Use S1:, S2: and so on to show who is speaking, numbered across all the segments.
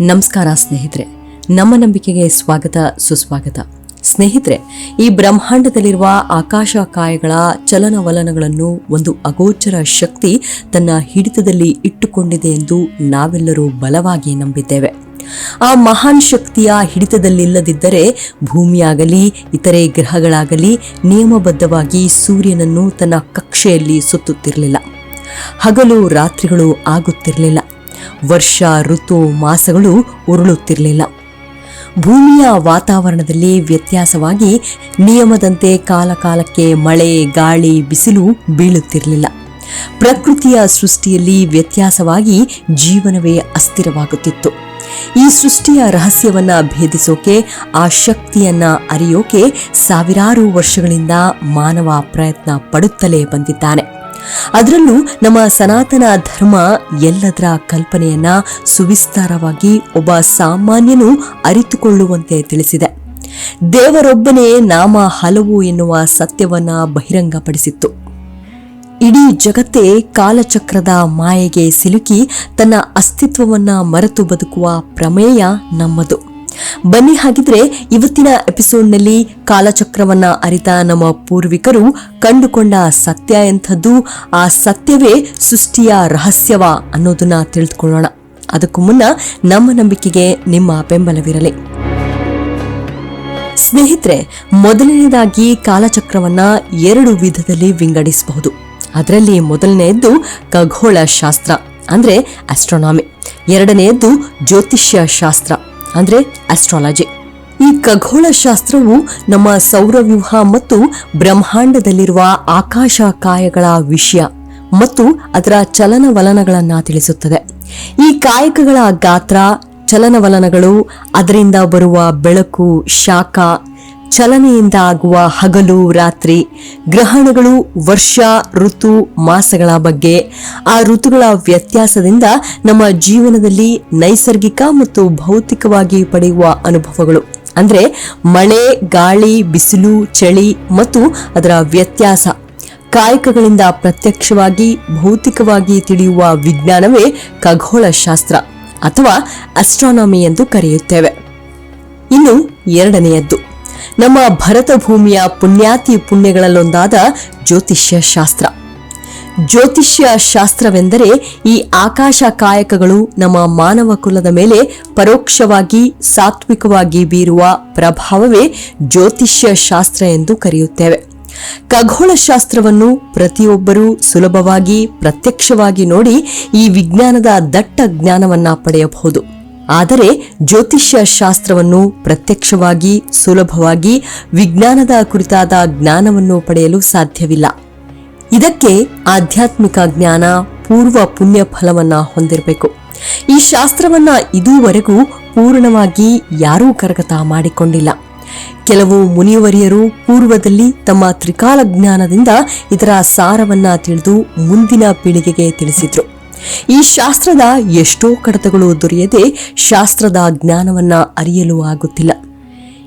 S1: ನಮಸ್ಕಾರ ಸ್ನೇಹಿತರೆ. ನಮ್ಮ ನಂಬಿಕೆಗೆ ಸ್ವಾಗತ, ಸುಸ್ವಾಗತ. ಸ್ನೇಹಿತರೆ, ಈ ಬ್ರಹ್ಮಾಂಡದಲ್ಲಿರುವ ಆಕಾಶಕಾಯಗಳ ಚಲನವಲನಗಳನ್ನು ಒಂದು ಅಗೋಚರ ಶಕ್ತಿ ತನ್ನ ಹಿಡಿತದಲ್ಲಿ ಇಟ್ಟುಕೊಂಡಿದೆ ಎಂದು ನಾವೆಲ್ಲರೂ ಬಲವಾಗಿ ನಂಬಿದ್ದೇವೆ. ಆ ಮಹಾನ್ ಶಕ್ತಿಯ ಹಿಡಿತದಲ್ಲಿಲ್ಲದಿದ್ದರೆ ಭೂಮಿಯಾಗಲಿ, ಇತರೆ ಗ್ರಹಗಳಾಗಲಿ ನಿಯಮಬದ್ಧವಾಗಿ ಸೂರ್ಯನನ್ನು ತನ್ನ ಕಕ್ಷೆಯಲ್ಲಿ ಸುತ್ತುತ್ತಿರಲಿಲ್ಲ. ಹಗಲು ರಾತ್ರಿಗಳು ಆಗುತ್ತಿರಲಿಲ್ಲ. ವರ್ಷ, ಋತು, ಮಾಸಗಳು ಉರುಳುತ್ತಿರಲಿಲ್ಲ. ಭೂಮಿಯ ವಾತಾವರಣದಲ್ಲಿ ವ್ಯತ್ಯಾಸವಾಗಿ ನಿಯಮದಂತೆ ಕಾಲಕಾಲಕ್ಕೆ ಮಳೆ, ಗಾಳಿ, ಬಿಸಿಲು ಬೀಳುತ್ತಿರಲಿಲ್ಲ. ಪ್ರಕೃತಿಯ ಸೃಷ್ಟಿಯಲ್ಲಿ ವ್ಯತ್ಯಾಸವಾಗಿ ಜೀವನವೇ ಅಸ್ಥಿರವಾಗುತ್ತಿತ್ತು. ಈ ಸೃಷ್ಟಿಯ ರಹಸ್ಯವನ್ನ ಭೇದಿಸೋಕೆ, ಆ ಶಕ್ತಿಯನ್ನ ಅರಿಯೋಕೆ ಸಾವಿರಾರು ವರ್ಷಗಳಿಂದ ಮಾನವ ಪ್ರಯತ್ನ ಪಡುತ್ತಲೇ ಬಂದಿದ್ದಾನೆ. ಅದರಲ್ಲೂ ನಮ್ಮ ಸನಾತನ ಧರ್ಮ ಎಲ್ಲದರ ಕಲ್ಪನೆಯನ್ನ ಸುವಿಸ್ತಾರವಾಗಿ ಒಬ್ಬ ಸಾಮಾನ್ಯನು ಅರಿತುಕೊಳ್ಳುವಂತೆ ತಿಳಿಸಿದೆ. ದೇವರೊಬ್ಬನೇ ನಾಮ ಹಲವು ಎನ್ನುವ ಸತ್ಯವನ್ನ ಬಹಿರಂಗಪಡಿಸಿತ್ತು. ಇಡೀ ಜಗತ್ತೇ ಕಾಲಚಕ್ರದ ಮಾಯೆಗೆ ಸಿಲುಕಿ ತನ್ನ ಅಸ್ತಿತ್ವವನ್ನ ಮರೆತು ಬದುಕುವ ಪ್ರಮೇಯ ನಮ್ಮದು. ಬನ್ನಿ ಹಾಗಿದ್ರೆ ಇವತ್ತಿನ ಎಪಿಸೋಡ್ನಲ್ಲಿ ಕಾಲಚಕ್ರವನ್ನ ಅರಿತ ನಮ್ಮ ಪೂರ್ವಿಕರು ಕಂಡುಕೊಂಡ ಸತ್ಯ ಎಂಥದ್ದು, ಆ ಸತ್ಯವೇ ಸೃಷ್ಟಿಯ ರಹಸ್ಯವ ಅನ್ನೋದನ್ನ ತಿಳಿದುಕೊಳ್ಳೋಣ. ಅದಕ್ಕೂ ಮುನ್ನ ನಮ್ಮ ನಂಬಿಕೆಗೆ ನಿಮ್ಮ ಬೆಂಬಲವಿರಲಿ. ಸ್ನೇಹಿತರೆ ಮೊದಲನೇದಾಗಿ ಕಾಲಚಕ್ರವನ್ನ ಎರಡು ವಿಧದಲ್ಲಿ ವಿಂಗಡಿಸಬಹುದು. ಅದರಲ್ಲಿ ಮೊದಲನೆಯದ್ದು ಖಗೋಳ ಶಾಸ್ತ್ರ ಅಂದ್ರೆ ಆಸ್ಟ್ರೋನಾಮಿ ಎರಡನೆಯದ್ದು ಜ್ಯೋತಿಷ್ಯ ಶಾಸ್ತ್ರ ಅಂದ್ರೆ ಅಸ್ಟ್ರಾಲಜಿ ಈ ಖಗೋಳ ಶಾಸ್ತ್ರವು ನಮ್ಮ ಸೌರವ್ಯೂಹ ಮತ್ತು ಬ್ರಹ್ಮಾಂಡದಲ್ಲಿರುವ ಆಕಾಶಕಾಯಗಳ ವಿಷಯ ಮತ್ತು ಅದರ ಚಲನವಲನಗಳನ್ನ ತಿಳಿಸುತ್ತದೆ. ಈ ಕಾಯಕಗಳ ಗಾತ್ರ, ಚಲನವಲನಗಳು ಅದರಿಂದ ಬರುವ ಬೆಳಕು, ಶಾಖ ಚಲನೆಯಿಂದ ಆಗುವ ಹಗಲು, ರಾತ್ರಿ, ಗ್ರಹಣಗಳು, ವರ್ಷ, ಋತು, ಮಾಸಗಳ ಬಗ್ಗೆ ಆ ಋತುಗಳ ವ್ಯತ್ಯಾಸದಿಂದ ನಮ್ಮ ಜೀವನದಲ್ಲಿ ನೈಸರ್ಗಿಕ ಮತ್ತು ಭೌತಿಕವಾಗಿ ಪಡೆಯುವ ಅನುಭವಗಳು. ಅಂದರೆ ಮಳೆ, ಗಾಳಿ, ಬಿಸಿಲು, ಚಳಿ ಮತ್ತು ಅದರ ವ್ಯತ್ಯಾಸ. ಕಾಯಕಗಳಿಂದ ಪ್ರತ್ಯಕ್ಷವಾಗಿ, ಭೌತಿಕವಾಗಿ ತಿಳಿಯುವ ವಿಜ್ಞಾನವೇ ಖಗೋಳಶಾಸ್ತ್ರ ಅಥವಾ ಅಸ್ಟ್ರಾನಮಿ ಎಂದು ಕರೆಯುತ್ತೇವೆ. ಇನ್ನು ಎರಡನೆಯದ್ದು. ನಮ್ಮ ಭರತ ಭೂಮಿಯ ಪುಣ್ಯಾತಿ ಪುಣ್ಯಗಳಲ್ಲೊಂದಾದ ಜ್ಯೋತಿಷ್ಯ ಶಾಸ್ತ್ರ. ಜ್ಯೋತಿಷ್ಯ ಶಾಸ್ತ್ರವೆಂದರೆ ಈ ಆಕಾಶ ಕಾಯಕಗಳು ನಮ್ಮ ಮಾನವ ಕುಲದ ಮೇಲೆ ಪರೋಕ್ಷವಾಗಿ, ಸಾತ್ವಿಕವಾಗಿ ಬೀರುವ ಪ್ರಭಾವವೇ ಜ್ಯೋತಿಷ್ಯ ಶಾಸ್ತ್ರ ಎಂದು ಕರೆಯುತ್ತೇವೆ. ಖಗೋಳ ಶಾಸ್ತ್ರವನ್ನು ಪ್ರತಿಯೊಬ್ಬರೂ ಸುಲಭವಾಗಿ, ಪ್ರತ್ಯಕ್ಷವಾಗಿ ನೋಡಿ ಈ ವಿಜ್ಞಾನದ ದಟ್ಟ ಜ್ಞಾನವನ್ನ ಪಡೆಯಬಹುದು. ಆದರೆ ಜ್ಯೋತಿಷ್ಯ ಶಾಸ್ತ್ರವನ್ನು ಪ್ರತ್ಯಕ್ಷವಾಗಿ, ಸುಲಭವಾಗಿ, ವಿಜ್ಞಾನದ ಕುರಿತಾದ ಜ್ಞಾನವನ್ನು ಪಡೆಯಲು ಸಾಧ್ಯವಿಲ್ಲ. ಇದಕ್ಕೆ ಆಧ್ಯಾತ್ಮಿಕ ಜ್ಞಾನ ಪೂರ್ವ ಪುಣ್ಯ ಫಲವನ್ನ ಹೊಂದಿರಬೇಕು. ಈ ಶಾಸ್ತ್ರವನ್ನ ಇದುವರೆಗೂ ಪೂರ್ಣವಾಗಿ ಯಾರೂ ಕರಗತ ಮಾಡಿಕೊಂಡಿಲ್ಲ. ಕೆಲವು ಮುನಿವರಿಯರು ಪೂರ್ವದಲ್ಲಿ ತಮ್ಮ ತ್ರಿಕಾಲ ಜ್ಞಾನದಿಂದ ಇದರ ಸಾರವನ್ನ ತಿಳಿದು ಮುಂದಿನ ಪೀಳಿಗೆಗೆ ತಿಳಿಸಿದ್ರು. ಈ ಶಾಸ್ತ್ರದ ಎಷ್ಟೋ ಕಡತಗಳು ದೊರೆಯದೆ ಶಾಸ್ತ್ರದ ಜ್ಞಾನವನ್ನ ಅರಿಯಲು ಆಗುತ್ತಿಲ್ಲ.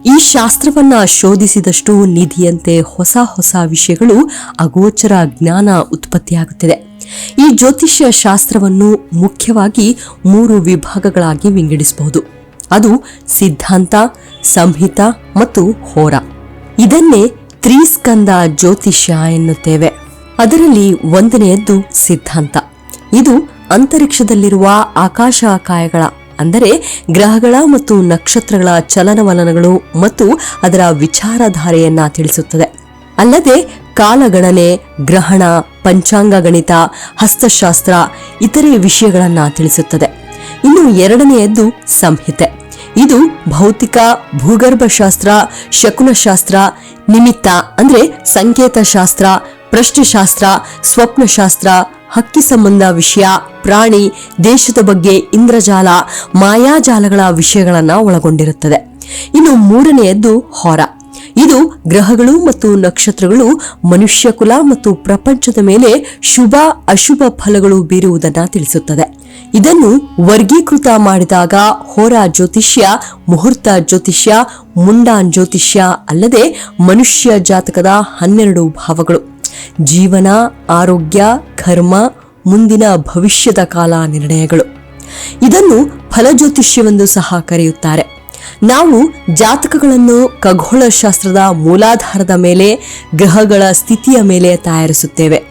S1: ಈ ಶಾಸ್ತ್ರವನ್ನ ಶೋಧಿಸಿದಷ್ಟು ನಿಧಿಯಂತೆ ಹೊಸ ಹೊಸ ವಿಷಯಗಳು ಅಗೋಚರ ಜ್ಞಾನ ಉತ್ಪತ್ತಿಯಾಗುತ್ತಿದೆ. ಈ ಜ್ಯೋತಿಷ್ಯ ಶಾಸ್ತ್ರವನ್ನು ಮುಖ್ಯವಾಗಿ ಮೂರು ವಿಭಾಗಗಳಾಗಿ ವಿಂಗಡಿಸಬಹುದು. ಅದು ಸಿದ್ಧಾಂತ, ಸಂಹಿತ ಮತ್ತು ಹೋರ. ಇದನ್ನೇ ತ್ರಿಸ್ಕಂದ ಜ್ಯೋತಿಷ್ಯ ಎನ್ನುತ್ತೇವೆ. ಅದರಲ್ಲಿ ಒಂದನೆಯದ್ದು ಸಿದ್ಧಾಂತ. ಇದು ಅಂತರಿಕ್ಷದಲ್ಲಿರುವ ಆಕಾಶಕಾಯಗಳ, ಅಂದರೆ ಗ್ರಹಗಳ ಮತ್ತು ನಕ್ಷತ್ರಗಳ ಚಲನವಲನಗಳು ಮತ್ತು ಅದರ ವಿಚಾರಧಾರೆಯನ್ನ ತಿಳಿಸುತ್ತದೆ. ಅಲ್ಲದೆ ಕಾಲಗಣನೆ, ಗ್ರಹಣ, ಪಂಚಾಂಗ ಗಣಿತ, ಹಸ್ತಶಾಸ್ತ್ರ, ಇತರೆ ವಿಷಯಗಳನ್ನ ತಿಳಿಸುತ್ತದೆ. ಇನ್ನು ಎರಡನೆಯದ್ದು ಸಂಹಿತೆ. ಇದು ಭೌತಿಕ, ಭೂಗರ್ಭಶಾಸ್ತ್ರ, ಶಕುನಶಾಸ್ತ್ರ, ನಿಮಿತ್ತ, ಅಂದ್ರೆ ಸಂಕೇತಶಾಸ್ತ್ರ, ಪ್ರಶ್ನೆಶಾಸ್ತ್ರ, ಸ್ವಪ್ನಶಾಸ್ತ್ರ ಹಕ್ಕಿ ಸಂಬಂಧ ವಿಷಯ, ಪ್ರಾಣಿ, ದೇಶದ ಬಗ್ಗೆ ಇಂದ್ರಜಾಲ, ಮಾಯಾಜಾಲಗಳ ವಿಷಯಗಳನ್ನ ಒಳಗೊಂಡಿರುತ್ತದೆ. ಇನ್ನು ಮೂರನೆಯದ್ದು ಹೊರ. ಇದು ಗ್ರಹಗಳು ಮತ್ತು ನಕ್ಷತ್ರಗಳು ಮನುಷ್ಯ ಕುಲ ಮತ್ತು ಪ್ರಪಂಚದ ಮೇಲೆ ಶುಭ, ಅಶುಭ ಫಲಗಳು ಬೀರುವುದನ್ನು ತಿಳಿಸುತ್ತದೆ. ಇದನ್ನು ವರ್ಗೀಕೃತ ಮಾಡಿದಾಗ ಹೋರ ಜ್ಯೋತಿಷ್ಯ, ಮುಹೂರ್ತ ಜ್ಯೋತಿಷ್ಯ, ಮುಂಡಾನ್ ಜ್ಯೋತಿಷ್ಯ ಅಲ್ಲದೆ ಮನುಷ್ಯ ಜಾತಕದ ಹನ್ನೆರಡು ಭಾವಗಳು. ಜೀವನ, ಆರೋಗ್ಯ, ಕರ್ಮ, ಮುಂದಿನ ಭವಿಷ್ಯದ ಕಾಲ ನಿರ್ಣಯಗಳು. ಇದನ್ನು ಫಲಜ್ಯೋತಿಷ್ಯವೆಂದು ಸಹ ಕರೆಯುತ್ತಾರೆ. ನಾವು ಜಾತಕಗಳನ್ನು ಖಗೋಳಶಾಸ್ತ್ರದ ಮೂಲಾಧಾರದ ಮೇಲೆ, ಗ್ರಹಗಳ ಸ್ಥಿತಿಯ ಮೇಲೆ ತಯಾರಿಸುತ್ತೇವೆ.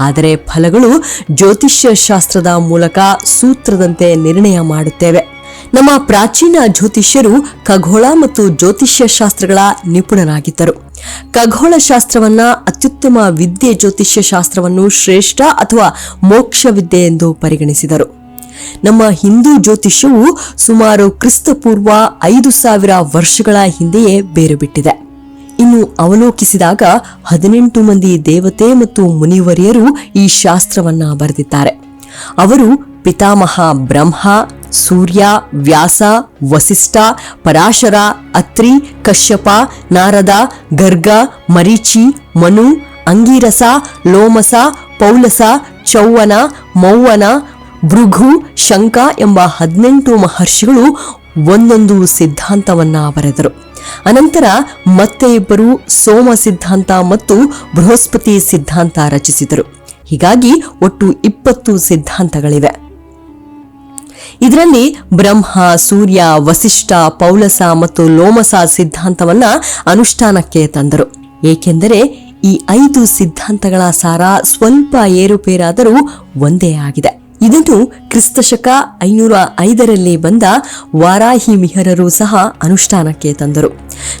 S1: ಆದರೆ ಫಲಗಳು ಜ್ಯೋತಿಷ್ಯ ಶಾಸ್ತ್ರದ ಮೂಲಕ ಸೂತ್ರದಂತೆ ನಿರ್ಣಯ ಮಾಡುತ್ತೇವೆ. ನಮ್ಮ ಪ್ರಾಚೀನ ಜ್ಯೋತಿಷ್ಯರು ಖಗೋಳ ಮತ್ತು ಜ್ಯೋತಿಷ್ಯ ಶಾಸ್ತ್ರಗಳ ನಿಪುಣರಾಗಿದ್ದರು. ಖಗೋಳ ಶಾಸ್ತ್ರವನ್ನ ಅತ್ಯುತ್ತಮ ವಿದ್ಯೆ ಜ್ಯೋತಿಷ್ಯ ಶಾಸ್ತ್ರವನ್ನು ಶ್ರೇಷ್ಠ ಅಥವಾ ಮೋಕ್ಷ ವಿದ್ಯೆ ಎಂದು ಪರಿಗಣಿಸಿದರು. ನಮ್ಮ ಹಿಂದೂ ಜ್ಯೋತಿಷ್ಯವು ಸುಮಾರು ಕ್ರಿಸ್ತಪೂರ್ವ ಐದು ಸಾವಿರ ವರ್ಷಗಳ ಹಿಂದೆಯೇ ಬೇರು ಬಿಟ್ಟಿದೆ ಇನ್ನು ಅವಲೋಕಿಸಿದಾಗ ಹದಿನೆಂಟು ಮಂದಿ ದೇವತೆ ಮತ್ತು ಮುನಿವರಿಯರು ಈ ಶಾಸ್ತ್ರವನ್ನ ಬರೆದಿದ್ದಾರೆ. ಅವರು ಪಿತಾಮಹ ಬ್ರಹ್ಮ ಸೂರ್ಯ, ವ್ಯಾಸ, ವಸಿಷ್ಠ, ಪರಾಶರ, ಅತ್ರಿ, ಕಶ್ಯಪ, ನಾರದ, ಗರ್ಗ, ಮರೀಚಿ, ಮನು, ಅಂಗೀರಸ, ಲೋಮಸ, ಪೌಲಸ, ಚೌವನ, ಮೌವನ, ಭೃಗು ಶಂಕ ಎಂಬ ಹದಿನೆಂಟು ಮಹರ್ಷಿಗಳು ಒಂದೊಂದು ಸಿದ್ಧಾಂತವನ್ನ ಬರೆದರು. ಅನಂತರ ಮತ್ತೆ ಇಬ್ಬರು ಸೋಮ ಸಿದ್ಧಾಂತ ಮತ್ತು ಬೃಹಸ್ಪತಿ ಸಿದ್ಧಾಂತ ರಚಿಸಿದರು. ಹೀಗಾಗಿ ಒಟ್ಟು ಇಪ್ಪತ್ತು ಸಿದ್ಧಾಂತಗಳಿವೆ. ಇದರಲ್ಲಿ ಬ್ರಹ್ಮ, ಸೂರ್ಯ, ವಸಿಷ್ಠ, ಪೌಲಸ ಮತ್ತು ಲೋಮಸ ಸಿದ್ಧಾಂತವನ್ನ ಅನುಷ್ಠಾನಕ್ಕೆ ತಂದರು. ಏಕೆಂದರೆ ಈ ಐದು ಸಿದ್ಧಾಂತಗಳ ಸಾರ ಸ್ವಲ್ಪ ಏರುಪೇರಾದರೂ ಒಂದೇ ಆಗಿದೆ. ಇದನ್ನು ಕ್ರಿಸ್ತಶಕ ಐನೂರ ಐದರಲ್ಲಿ ಬಂದ ವಾರಾಹಿ ಮಿಹರರು ಸಹ ಅನುಷ್ಠಾನಕ್ಕೆ ತಂದರು.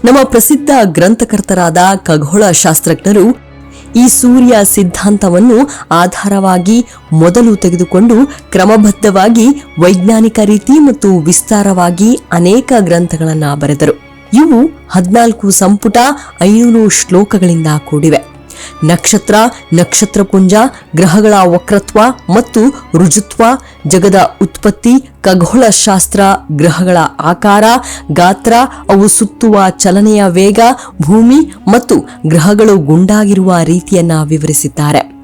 S1: ನಮ್ಮ ಪ್ರಸಿದ್ಧ ಗ್ರಂಥಕರ್ತರಾದ ಖಗೋಳ ಶಾಸ್ತ್ರಜ್ಞರು ಈ ಸೂರ್ಯ ಸಿದ್ಧಾಂತವನ್ನು ಆಧಾರವಾಗಿ ಮೊದಲು ತೆಗೆದುಕೊಂಡು ಕ್ರಮಬದ್ಧವಾಗಿ ವೈಜ್ಞಾನಿಕ ರೀತಿ ಮತ್ತು ವಿಸ್ತಾರವಾಗಿ ಅನೇಕ ಗ್ರಂಥಗಳನ್ನು ಬರೆದರು. ಇವು ಹದಿನಾಲ್ಕು ಸಂಪುಟ, ಐನೂರು ಶ್ಲೋಕಗಳಿಂದ ಕೂಡಿವೆ. ನಕ್ಷತ್ರ, ನಕ್ಷತ್ರಪುಂಜ, ಗ್ರಹಗಳ ವಕ್ರತ್ವ ಮತ್ತು ರುಜುತ್ವ ಜಗದ ಉತ್ಪತ್ತಿ, ಖಗೋಳ ಶಾಸ್ತ್ರ, ಗ್ರಹಗಳ ಆಕಾರ, ಗಾತ್ರ, ಅವು ಸುತ್ತುವ ಚಲನೆಯ ವೇಗ, ಭೂಮಿ ಮತ್ತು ಗ್ರಹಗಳು ಗುಂಡಾಗಿರುವ ರೀತಿಯನ್ನ ವಿವರಿಸಿದ್ದಾರೆ.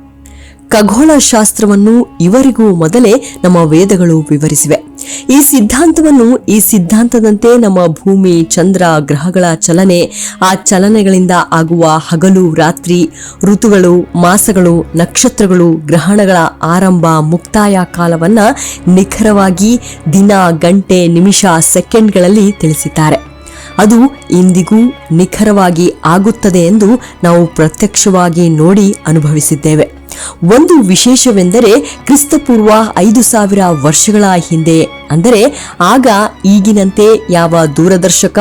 S1: ಖಗೋಳ ಶಾಸ್ತ್ರವನ್ನು ಇವರಿಗೂ ಮೊದಲೇ ನಮ್ಮ ವೇದಗಳು ವಿವರಿಸಿವೆ. ಈ ಸಿದ್ಧಾಂತವನ್ನು ಈ ಸಿದ್ಧಾಂತದಂತೆ ನಮ್ಮ ಭೂಮಿ, ಚಂದ್ರ, ಗ್ರಹಗಳ ಚಲನೆ, ಆ ಚಲನೆಗಳಿಂದ ಆಗುವ ಹಗಲು, ರಾತ್ರಿ, ಋತುಗಳು, ಮಾಸಗಳು, ನಕ್ಷತ್ರಗಳು, ಗ್ರಹಣಗಳ ಆರಂಭ, ಮುಕ್ತಾಯ ಕಾಲವನ್ನ ನಿಖರವಾಗಿ ದಿನ, ಗಂಟೆ, ನಿಮಿಷ, ಸೆಕೆಂಡ್ಗಳಲ್ಲಿ ತಿಳಿಸಿದ್ದಾರೆ. ಅದು ಇಂದಿಗೂ ನಿಖರವಾಗಿ ಆಗುತ್ತದೆ ಎಂದು ನಾವು ಪ್ರತ್ಯಕ್ಷವಾಗಿ ನೋಡಿ ಅನುಭವಿಸಿದ್ದೇವೆ. ಒಂದು ವಿಶೇಷವೆಂದರೆ ಕ್ರಿಸ್ತಪೂರ್ವ ಐದು ಸಾವಿರ ವರ್ಷಗಳ ಹಿಂದೆ, ಅಂದರೆ ಆಗ ಈಗಿನಂತೆ ಯಾವ ದೂರದರ್ಶಕ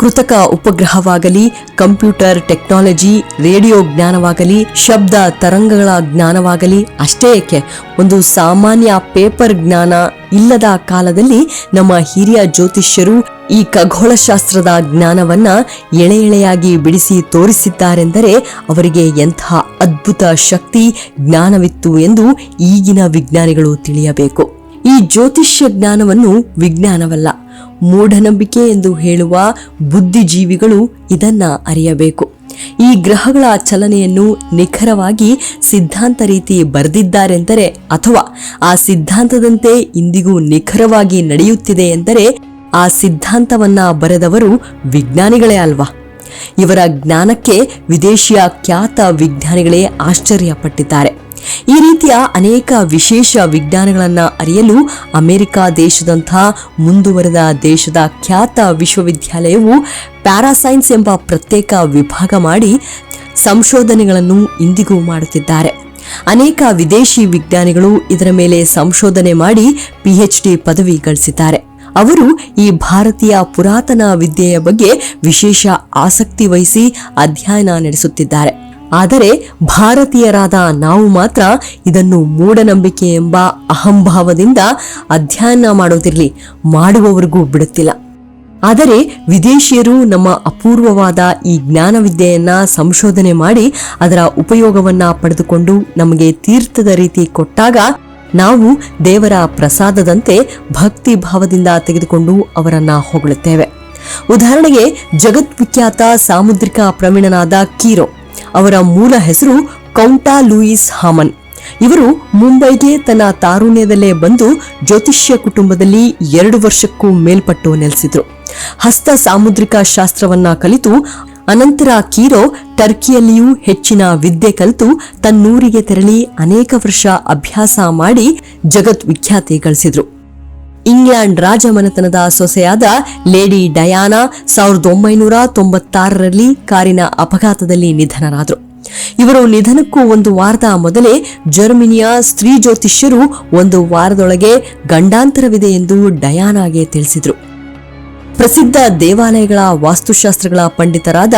S1: ಕೃತಕ ಉಪಗ್ರಹವಾಗಲಿ, ಕಂಪ್ಯೂಟರ್ ಟೆಕ್ನಾಲಜಿ, ರೇಡಿಯೋ ಜ್ಞಾನವಾಗಲಿ, ಶಬ್ದ ತರಂಗಗಳ ಜ್ಞಾನವಾಗಲಿ, ಅಷ್ಟೇ ಏಕೆ, ಒಂದು ಸಾಮಾನ್ಯ ಪೇಪರ್ ಜ್ಞಾನ ಇಲ್ಲದ ಕಾಲದಲ್ಲಿ ನಮ್ಮ ಹಿರಿಯ ಜ್ಯೋತಿಷ್ಯರು ಈ ಖಗೋಳಶಾಸ್ತ್ರದ ಜ್ಞಾನವನ್ನ ಎಳೆ ಎಳೆಯಾಗಿ ಬಿಡಿಸಿ ತೋರಿಸಿದ್ದಾರೆಂದರೆ ಅವರಿಗೆ ಎಂಥ ಅದ್ಭುತ ಶಕ್ತಿ, ಜ್ಞಾನವಿತ್ತು ಎಂದು ಈಗಿನ ವಿಜ್ಞಾನಿಗಳು ತಿಳಿಯಬೇಕು. ಈ ಜ್ಯೋತಿಷ್ಯ ಜ್ಞಾನವನ್ನು ವಿಜ್ಞಾನವಲ್ಲ, ಮೂಢನಂಬಿಕೆ ಎಂದು ಹೇಳುವ ಬುದ್ಧಿಜೀವಿಗಳು ಇದನ್ನ ಅರಿಯಬೇಕು. ಈ ಗ್ರಹಗಳ ಚಲನೆಯನ್ನು ನಿಖರವಾಗಿ ಸಿದ್ಧಾಂತ ರೀತಿ ಬರೆದಿದ್ದಾರೆಂದರೆ ಅಥವಾ ಆ ಸಿದ್ಧಾಂತದಂತೆ ಇಂದಿಗೂ ನಿಖರವಾಗಿ ನಡೆಯುತ್ತಿದೆ ಎಂದರೆ ಆ ಸಿದ್ಧಾಂತವನ್ನ ಬರೆದವರು ವಿಜ್ಞಾನಿಗಳೇ ಅಲ್ವಾ? ಇವರ ಜ್ಞಾನಕ್ಕೆ ವಿದೇಶಿಯ ಖ್ಯಾತ ವಿಜ್ಞಾನಿಗಳೇ ಆಶ್ಚರ್ಯಪಟ್ಟಿದ್ದಾರೆ. ಈ ರೀತಿಯ ಅನೇಕ ವಿಶೇಷ ವಿಜ್ಞಾನಗಳನ್ನು ಅರಿಯಲು ಅಮೆರಿಕ ದೇಶದಂತಹ ಮುಂದುವರೆದ ದೇಶದ ಖ್ಯಾತ ವಿಶ್ವವಿದ್ಯಾಲಯವು ಪ್ಯಾರಾಸೈನ್ಸ್ ಎಂಬ ಪ್ರತ್ಯೇಕ ವಿಭಾಗ ಮಾಡಿ ಸಂಶೋಧನೆಗಳನ್ನು ಇಂದಿಗೂ ಮಾಡುತ್ತಿದ್ದಾರೆ. ಅನೇಕ ವಿದೇಶಿ ವಿಜ್ಞಾನಿಗಳು ಇದರ ಮೇಲೆ ಸಂಶೋಧನೆ ಮಾಡಿ ಪಿಎಚ್ಡಿ ಪದವಿ ಗಳಿಸಿದ್ದಾರೆ. ಅವರು ಈ ಭಾರತೀಯ ಪುರಾತನ ವಿದ್ಯೆಯ ಬಗ್ಗೆ ವಿಶೇಷ ಆಸಕ್ತಿ ವಹಿಸಿ ಅಧ್ಯಯನ ನಡೆಸುತ್ತಿದ್ದಾರೆ. ಆದರೆ ಭಾರತೀಯರಾದ ನಾವು ಮಾತ್ರ ಇದನ್ನು ಮೂಢನಂಬಿಕೆ ಎಂಬ ಅಹಂಭಾವದಿಂದ ಅಧ್ಯಯನ ಮಾಡೋದಿರಲಿ, ಮಾಡುವವರಿಗೂ ಬಿಡುತ್ತಿಲ್ಲ. ಆದರೆ ವಿದೇಶಿಯರು ನಮ್ಮ ಅಪೂರ್ವವಾದ ಈ ಜ್ಞಾನವಿದ್ಯೆಯನ್ನು ಸಂಶೋಧನೆ ಮಾಡಿ ಅದರ ಉಪಯೋಗವನ್ನು ಪಡೆದುಕೊಂಡು ನಮಗೆ ತೀರ್ಥದ ರೀತಿ ಕೊಟ್ಟಾಗ ನಾವು ದೇವರ ಪ್ರಸಾದದಂತೆ ಭಕ್ತಿ ಭಾವದಿಂದ ತೆಗೆದುಕೊಂಡು ಅವರನ್ನು ಹೊಗಳುತ್ತೇವೆ. ಉದಾಹರಣೆಗೆ ಜಗದ್ವಿಖ್ಯಾತ ಸಾಮುದ್ರಿಕ ಪ್ರವೀಣನಾದ ಕೀರೋ. ಅವರ ಮೂಲ ಹೆಸರು ಕೌಂಟಾ ಲೂಯಿಸ್ ಹಾಮನ್. ಇವರು ಮುಂಬೈಗೆ ತನ್ನ ತಾರುಣ್ಯದಲ್ಲೇ ಬಂದು ಜ್ಯೋತಿಷ್ಯ ಕುಟುಂಬದಲ್ಲಿ ಎರಡು ವರ್ಷಕ್ಕೂ ಮೇಲ್ಪಟ್ಟು ನೆಲೆಸಿದ್ರು. ಹಸ್ತ ಸಾಮುದ್ರಿಕ ಶಾಸ್ತ್ರವನ್ನ ಕಲಿತು ಅನಂತರ ಕೀರೋ ಟರ್ಕಿಯಲ್ಲಿಯೂ ಹೆಚ್ಚಿನ ವಿದ್ಯೆ ಕಲಿತು ತನ್ನೂರಿಗೆ ತೆರಳಿ ಅನೇಕ ವರ್ಷ ಅಭ್ಯಾಸ ಮಾಡಿ ಜಗತ್ ವಿಖ್ಯಾತಿ ಗಳಿಸಿದ್ರು. ಇಂಗ್ಲೆಂಡ್ ರಾಜಮನೆತನದ ಸೊಸೆಯಾದ ಲೇಡಿ ಡಯಾನಾ ಸಾವಿರದ ಒಂಬೈನೂರ ತೊಂಬತ್ತಾರರಲ್ಲಿ ಕಾರಿನ ಅಪಘಾತದಲ್ಲಿ ನಿಧನರಾದರು. ಇವರು ನಿಧನಕ್ಕೂ ಒಂದು ವಾರದ ಮೊದಲೇ ಜರ್ಮನಿಯ ಸ್ತ್ರೀ ಜ್ಯೋತಿಷ್ಯರು ಒಂದು ವಾರದೊಳಗೆ ಗಂಡಾಂತರವಿದೆ ಎಂದು ಡಯಾನಾಗೆ ತಿಳಿಸಿದರು. ಪ್ರಸಿದ್ಧ ದೇವಾಲಯಗಳ ವಾಸ್ತುಶಾಸ್ತ್ರಗಳ ಪಂಡಿತರಾದ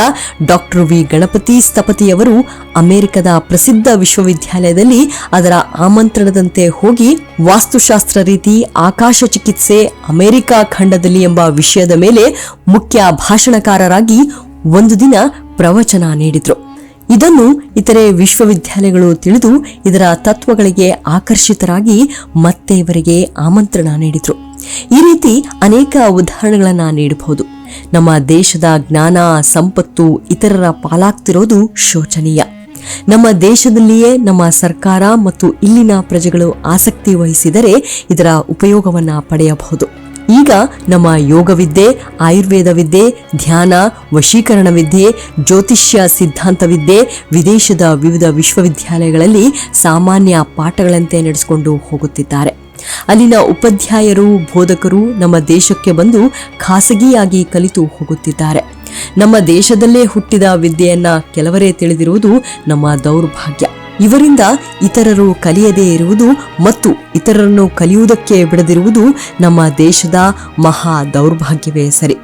S1: ಡಾಕ್ಟರ್ ವಿ. ಗಣಪತಿ ಸ್ಥಪತಿಯವರು ಅಮೆರಿಕದ ಪ್ರಸಿದ್ಧ ವಿಶ್ವವಿದ್ಯಾಲಯದಲ್ಲಿ ಅದರ ಆಮಂತ್ರಣದಂತೆ ಹೋಗಿ ವಾಸ್ತುಶಾಸ್ತ್ರ ರೀತಿ ಆಕಾಶ ಚಿಕಿತ್ಸೆ ಅಮೆರಿಕ ಖಂಡದಲ್ಲಿ ಎಂಬ ವಿಷಯದ ಮೇಲೆ ಮುಖ್ಯ ಭಾಷಣಕಾರರಾಗಿ ಒಂದು ದಿನ ಪ್ರವಚನ ನೀಡಿದರು. ಇದನ್ನು ಇತರೆ ವಿಶ್ವವಿದ್ಯಾಲಯಗಳು ತಿಳಿದು ಇದರ ತತ್ವಗಳಿಗೆ ಆಕರ್ಷಿತರಾಗಿ ಮತ್ತೆ ಇವರಿಗೆ ಆಮಂತ್ರಣ ನೀಡಿದ್ರು. ಈ ರೀತಿ ಅನೇಕ ಉದಾಹರಣೆಗಳನ್ನು ನೀಡಬಹುದು. ನಮ್ಮ ದೇಶದ ಜ್ಞಾನ, ಸಂಪತ್ತು ಇತರರ ಪಾಲಾಗ್ತಿರೋದು ಶೋಚನೀಯ. ನಮ್ಮ ದೇಶದಲ್ಲಿಯೇ ನಮ್ಮ ಸರ್ಕಾರ ಮತ್ತು ಇಲ್ಲಿನ ಪ್ರಜೆಗಳು ಆಸಕ್ತಿ ವಹಿಸಿದರೆ ಇದರ ಉಪಯೋಗವನ್ನ ಪಡೆಯಬಹುದು. ಈಗ ನಮ್ಮ ಯೋಗವಿದ್ಯೆ ಆಯುರ್ವೇದ ವಿದ್ಯೆ ಧ್ಯಾನ ವಶೀಕರಣ ವಿದ್ಯೆ ಜ್ಯೋತಿಷ್ಯ ಸಿದ್ಧಾಂತ ವಿದ್ಯೆ ವಿದೇಶದ ವಿವಿಧ ವಿಶ್ವವಿದ್ಯಾಲಯಗಳಲ್ಲಿ ಸಾಮಾನ್ಯ ಪಾಠಗಳಂತೆ ನಡೆಸಿಕೊಂಡು ಹೋಗುತ್ತಿದ್ದಾರೆ. ಅಲ್ಲಿನ ಉಪಾಧ್ಯಾಯರು, ಬೋಧಕರು ನಮ್ಮ ದೇಶಕ್ಕೆ ಬಂದು ಖಾಸಗಿಯಾಗಿ ಕಲಿತು ಹೋಗುತ್ತಿದ್ದಾರೆ. ನಮ್ಮ ದೇಶದಲ್ಲೇ ಹುಟ್ಟಿದ ವಿದ್ಯೆಯನ್ನ ಕೆಲವರೇ ತಿಳಿದಿರುವುದು ನಮ್ಮ ದೌರ್ಭಾಗ್ಯ. ಇವರಿಂದ ಇತರರು ಕಲಿಯದೇ ಇರುವುದು ಮತ್ತು ಇತರರನ್ನು ಕಲಿಯುವುದಕ್ಕೆ ಬಿಡದಿರುವುದು ನಮ್ಮ ದೇಶದ ಮಹಾ ದೌರ್ಭಾಗ್ಯವೇ ಸರಿ.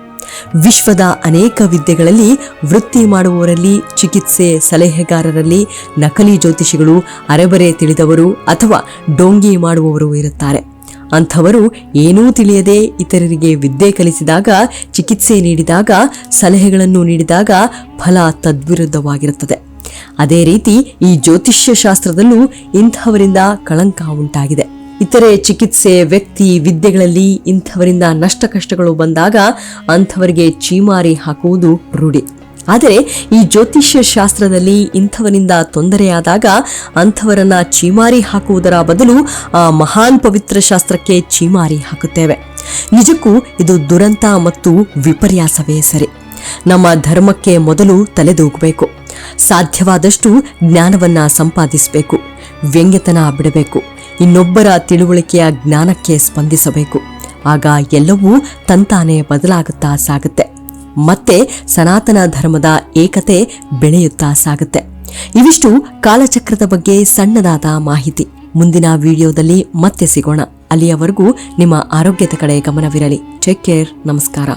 S1: ವಿಶ್ವದ ಅನೇಕ ವಿದ್ಯೆಗಳಲ್ಲಿ ವೃತ್ತಿ ಮಾಡುವವರಲ್ಲಿ, ಚಿಕಿತ್ಸೆ ಸಲಹೆಗಾರರಲ್ಲಿ ನಕಲಿ ಜ್ಯೋತಿಷಿಗಳು ಅರೆಬರೆ ತಿಳಿದವರು ಅಥವಾ ಡೋಂಗಿ ಮಾಡುವವರು ಇರುತ್ತಾರೆ. ಅಂಥವರು ಏನೂ ತಿಳಿಯದೆ ಇತರರಿಗೆ ವಿದ್ಯೆ ಕಲಿಸಿದಾಗ, ಚಿಕಿತ್ಸೆ ನೀಡಿದಾಗ, ಸಲಹೆಗಳನ್ನು ನೀಡಿದಾಗ ಫಲ ತದ್ವಿರುದ್ಧವಾಗಿರುತ್ತದೆ. ಅದೇ ರೀತಿ ಈ ಜ್ಯೋತಿಷ್ಯ ಶಾಸ್ತ್ರದಲ್ಲೂ ಇಂಥವರಿಂದ ಕಳಂಕ ಉಂಟಾಗಿದೆ. ಇತರೆ ಚಿಕಿತ್ಸೆ, ವ್ಯಕ್ತಿ, ವಿದ್ಯೆಗಳಲ್ಲಿ ಇಂಥವರಿಂದ ನಷ್ಟ ಕಷ್ಟಗಳು ಬಂದಾಗ ಅಂಥವರಿಗೆ ಚೀಮಾರಿ ಹಾಕುವುದು ರೂಢಿ. ಆದರೆ ಈ ಜ್ಯೋತಿಷ್ಯ ಶಾಸ್ತ್ರದಲ್ಲಿ ಇಂಥವರಿಂದ ತೊಂದರೆಯಾದಾಗ ಅಂಥವರನ್ನ ಚೀಮಾರಿ ಹಾಕುವುದರ ಬದಲು ಆ ಮಹಾನ್ ಪವಿತ್ರ ಶಾಸ್ತ್ರಕ್ಕೆ ಚೀಮಾರಿ ಹಾಕುತ್ತೇವೆ. ನಿಜಕ್ಕೂ ಇದು ದುರಂತ ಮತ್ತು ವಿಪರ್ಯಾಸವೇ ಸರಿ. ನಮ್ಮ ಧರ್ಮಕ್ಕೆ ಮೊದಲು ತಲೆದೂಗಬೇಕು. ಸಾಧ್ಯವಾದಷ್ಟು ಜ್ಞಾನವನ್ನ ಸಂಪಾದಿಸಬೇಕು. ವ್ಯಂಗ್ಯತನ ಬಿಡಬೇಕು. ಇನ್ನೊಬ್ಬರ ತಿಳುವಳಿಕೆಯ ಜ್ಞಾನಕ್ಕೆ ಸ್ಪಂದಿಸಬೇಕು. ಆಗ ಎಲ್ಲವೂ ತಂತಾನೆ ಬದಲಾಗುತ್ತಾ ಸಾಗುತ್ತೆ. ಮತ್ತೆ ಸನಾತನ ಧರ್ಮದ ಏಕತೆ ಬೆಳೆಯುತ್ತಾ ಸಾಗುತ್ತೆ. ಇವಿಷ್ಟು ಕಾಲಚಕ್ರದ ಬಗ್ಗೆ ಸಣ್ಣದಾದ ಮಾಹಿತಿ. ಮುಂದಿನ ವಿಡಿಯೋದಲ್ಲಿ ಮತ್ತೆ ಸಿಗೋಣ. ಅಲ್ಲಿಯವರೆಗೂ ನಿಮ್ಮ ಆರೋಗ್ಯದ ಕಡೆ ಗಮನವಿರಲಿ. ಟೇಕ್ ಕೇರ್ ನಮಸ್ಕಾರ.